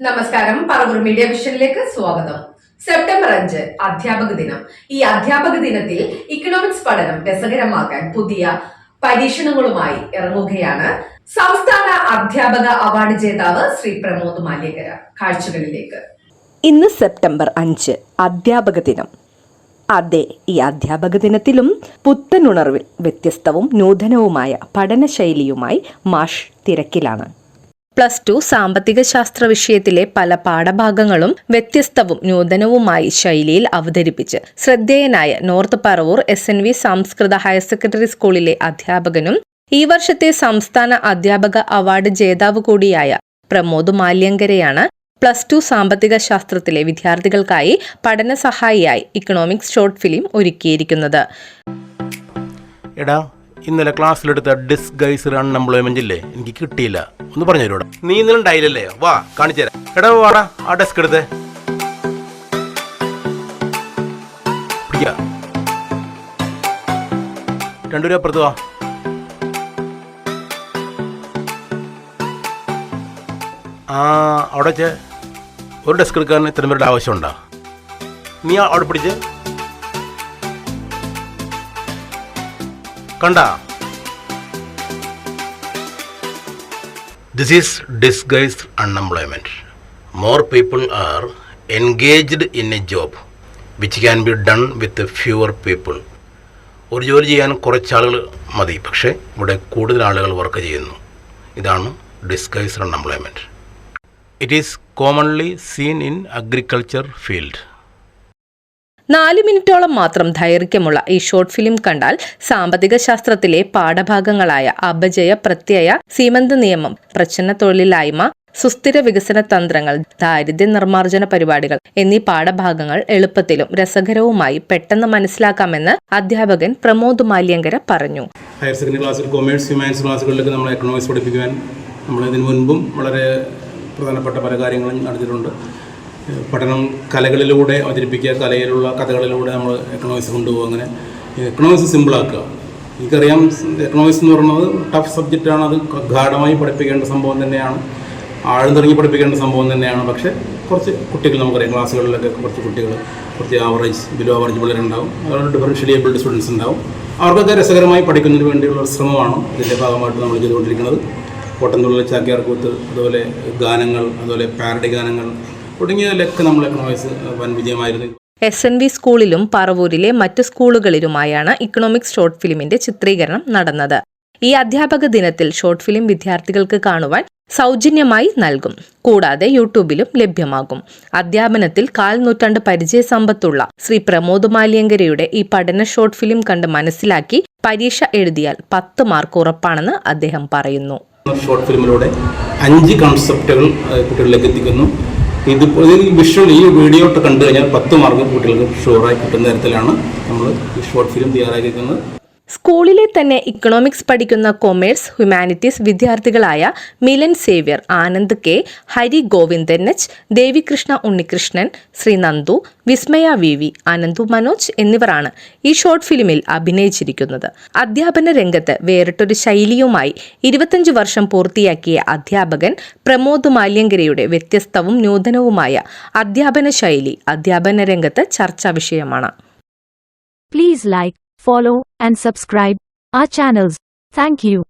നമസ്കാരം. പറവൂർ മീഡിയ വിഷനിലേക്ക് സ്വാഗതം. സെപ്റ്റംബർ അഞ്ച് അധ്യാപക ദിനം. ഈ അധ്യാപക ദിനത്തിൽ ഇക്കണോമിക്സ് പഠനം രസകരമാക്കാൻ പുതിയ പരീക്ഷണങ്ങളുമായി ഇറങ്ങുകയാണ് സംസ്ഥാന അധ്യാപക അവാർഡ് ജേതാവ് ശ്രീ പ്രമോദ് മാല്യകര കാഴ്ചകളിലേക്ക്. ഇന്ന് സെപ്റ്റംബർ അഞ്ച് അധ്യാപക ദിനം. അതെ ഈ അധ്യാപക ദിനത്തിലും പുത്തനുണർവിൽ വ്യത്യസ്തവും നൂതനവുമായ പഠനശൈലിയുമായി മാഷ് തിരക്കിലാണ്. പ്ലസ് ടു സാമ്പത്തിക ശാസ്ത്ര വിഷയത്തിലെ പല പാഠഭാഗങ്ങളും വ്യത്യസ്തവും നൂതനവുമായി ശൈലിയിൽ അവതരിപ്പിച്ച് ശ്രദ്ധേയനായ north Paravur S N V സംസ്കൃത ഹയർ സെക്കൻഡറി സ്കൂളിലെ അധ്യാപകനും ഈ വർഷത്തെ സംസ്ഥാന അധ്യാപക അവാർഡ് ജേതാവ് കൂടിയായ പ്രമോദ് മാല്യങ്കരയാണ് പ്ലസ് ടു സാമ്പത്തിക ശാസ്ത്രത്തിലെ വിദ്യാർത്ഥികൾക്കായി പഠന സഹായിയായി ഇക്കണോമിക്സ് ഷോർട്ട് ഫിലിം ഒരുക്കിയിരിക്കുന്നത്. എടാ ഇന്നലെ ക്ലാസ്സിലെടുത്ത ഡിസ്ഗൈസർ അൺഎംപ്ലോയ്മെന്റ് ഇല്ലേ? എനിക്ക് കിട്ടിയില്ല. ഒന്ന് പറഞ്ഞു തരൂടാ നീ ഇന്നലെ ഉണ്ടായില്ലല്ലേ? വാ കാണിച്ചു എടാ വാടാ ആ ഡെസ്ക് എടുത്തേ. പിടിക്ക. രണ്ടു രൂപ അപ്പുറത്ത് വാ. ആ അവിടെ ഒരു ഡെസ്ക് എടുക്കാൻ ഇത്രയും പേരുടെ ആവശ്യമുണ്ടോ? നീ അവിടെ പിടിച്ച്. കണ്ട. This is disguised unemployment more people are engaged in a job which can be done with fewer people ഒരു ജോലി ചെയ്യാൻ കുറച്ച് ആളുകൾ മതി പക്ഷേ ഇവിടെ കൂടുതൽ ആളുകൾ വർക്ക് ചെയ്യുന്നു. ഇതാണ് disguised unemployment it is commonly seen in agriculture field നാല് മിനിറ്റോളം മാത്രം ദൈർഘ്യമുള്ള ഈ ഷോർട്ട് ഫിലിം കണ്ടാൽ സാമ്പത്തിക ശാസ്ത്രത്തിലെ പാഠഭാഗങ്ങളായ അപജയ പ്രത്യയ സീമന്ത നിയമം പ്രച്ഛന്ന തൊഴിലില്ലായ്മ സുസ്ഥിര വികസന തന്ത്രങ്ങൾ ദാരിദ്ര്യ നിർമ്മാർജന പരിപാടികൾ എന്നീ പാഠഭാഗങ്ങൾ എളുപ്പത്തിലും രസകരവുമായി പെട്ടെന്ന് മനസ്സിലാക്കാമെന്ന് അധ്യാപകൻ പ്രമോദ് മാല്യങ്കര പറഞ്ഞു. ഹയർ സെക്കൻഡറി ക്ലാസ്സിൽ കൊമേഴ്സ് ഹ്യൂമാൻസ് ക്ലാസ്സുകളിലേക്ക് നമ്മൾ എക്കണോമിക്സ് പഠിപ്പിക്കുവാൻ നമ്മൾ ഇതിനു മുൻപും വളരെ പ്രധാനപ്പെട്ട പല കാര്യങ്ങളും നടത്തിയിട്ടുണ്ട്. പഠനം കലകളിലൂടെ അവതരിപ്പിക്കുക കലയിലുള്ള കഥകളിലൂടെ നമ്മൾ എക്കണോമിക്സ് കൊണ്ടുപോകുക അങ്ങനെ. എക്കണോമിക്സ് സിമ്പിളാക്കുക എനിക്കറിയാം എക്കണോമിക്സ് എന്ന് പറയുന്നത് ടഫ് സബ്ജക്റ്റാണ് അത് ഗാഠമായി പഠിപ്പിക്കേണ്ട സംഭവം തന്നെയാണ്. ആഴ്ന്നിറങ്ങി പഠിപ്പിക്കേണ്ട സംഭവം തന്നെയാണ്. പക്ഷേ കുറച്ച് കുട്ടികൾ നമുക്കറിയാം ക്ലാസ്സുകളിലൊക്കെ കുറച്ച് കുട്ടികൾ കുറച്ച് ആവറേജ് ബിലോ ആവറേജ് പിള്ളേരുണ്ടാവും. അതുപോലെ ഡിഫറൻഷ്യലി ഏബിൾഡ് സ്റ്റുഡൻസ് ഉണ്ടാവും. അവർക്കൊക്കെ രസകരമായി പഠിക്കുന്നതിന് വേണ്ടിയുള്ള ശ്രമമാണ് ഇതിന്റെ ഭാഗമായിട്ട് നമ്മൾ ചെയ്തുകൊണ്ടിരിക്കുന്നത്. കോട്ടൻതുള്ളിലെ ചാക്യാർകൂത്ത് അതുപോലെ ഗാനങ്ങൾ അതുപോലെ പാരഡി ഗാനങ്ങൾ തുടങ്ങിയതിലൊക്കെ നമ്മൾ എക്കണോമിക്സ് വൻ വിജയമായിരുന്നു. എസ് എൻ വി സ്കൂളിലും പറവൂരിലെ മറ്റ് സ്കൂളുകളിലുമായാണ് ഇക്കണോമിക്സ് ഷോർട്ട് ഫിലിമിന്റെ ചിത്രീകരണം നടന്നത്. ഈ അധ്യാപക ദിനത്തിൽ ഷോർട്ട് ഫിലിം വിദ്യാർത്ഥികൾക്ക് കാണുവാൻ സൗജന്യമായി നൽകും. കൂടാതെ യൂട്യൂബിലും ലഭ്യമാകും. അധ്യാപനത്തിൽ കാൽ നൂറ്റാണ്ട് പരിചയസമ്പത്തുള്ള ശ്രീ പ്രമോദ് മാലിയങ്കരയുടെ ഈ പഠന ഷോർട്ട് ഫിലിം കണ്ട് മനസ്സിലാക്കി പരീക്ഷ എഴുതിയാൽ പത്ത് മാർക്ക് ഉറപ്പാണെന്ന് അദ്ദേഹം പറയുന്നു. ഷോർട്ട് ഫിലിമിലൂടെ അഞ്ച് കൺസെപ്റ്റുകൾ കുട്ടികളിലേക്ക് എത്തിക്കുന്നു. ഇത് ഇതിൽ വിഷ്വൽ ഈ വീഡിയോ ഒക്കെ കണ്ടു കഴിഞ്ഞാൽ പത്ത് മാർക്ക് കുട്ടികൾക്ക് ഷുവറായി കിട്ടുന്ന തരത്തിലാണ് നമ്മൾ ഷോർട്ട് ഫിലിം തയ്യാറാക്കിയിരിക്കുന്നത്. സ്കൂളിലെ തന്നെ ഇക്കണോമിക്സ് പഠിക്കുന്ന commerce humanities വിദ്യാർത്ഥികളായ Milan Xavier Anand K Hari Govindan H Devikrishna Unnikrishnan Sree Nandu Vismaya V V Ananthu Manoj എന്നിവരാണ് ഈ ഷോർട്ട് ഫിലിമിൽ അഭിനയിച്ചിരിക്കുന്നത്. അധ്യാപന രംഗത്ത് വേറിട്ടൊരു ശൈലിയുമായി ഇരുപത്തഞ്ച് വർഷം പൂർത്തിയാക്കിയ അധ്യാപകൻ പ്രമോദ് മാല്യങ്കരയുടെ വ്യത്യസ്തവും നൂതനവുമായ അധ്യാപന ശൈലി അധ്യാപന രംഗത്ത് ചർച്ചാ വിഷയമാണ്. Please like, follow, and subscribe our channels. Thank you.